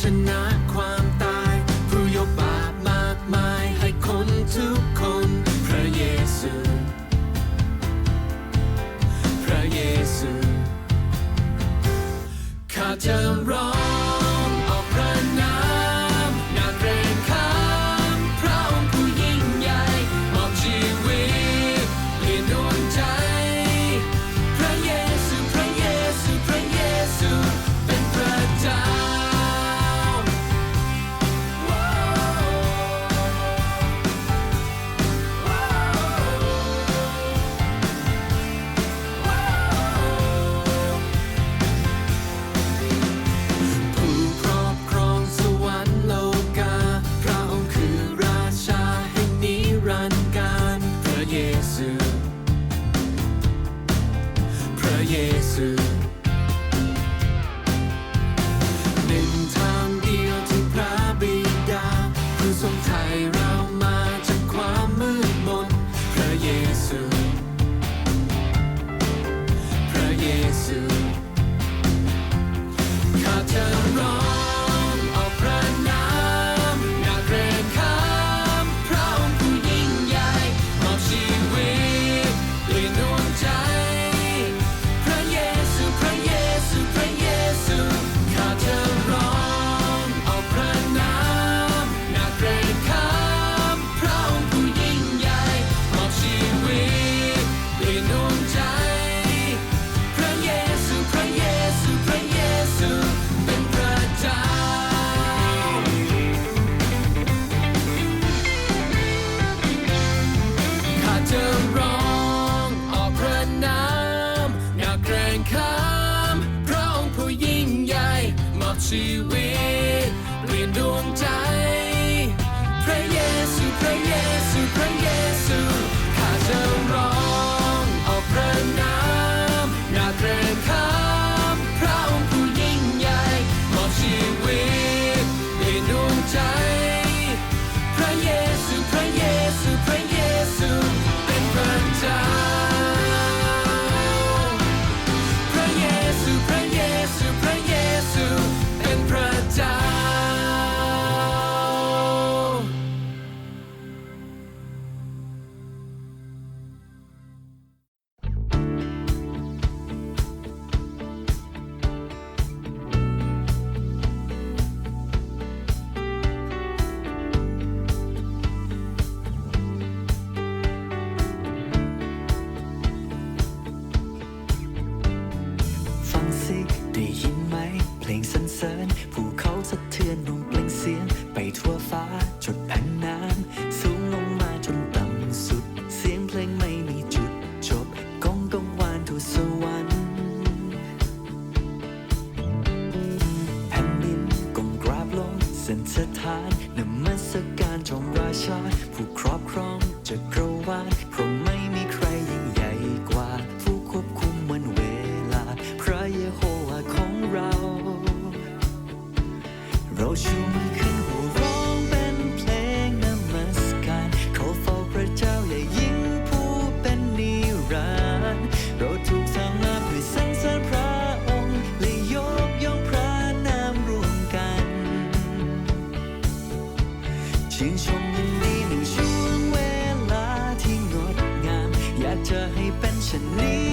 ชนะความตาย ผู้ยกบาปมากมายให้คนทุกคนพระเยซู พระเยซูข้าจะรอ Jesus. come, prong po ying yai, ma chi. ฉันนี้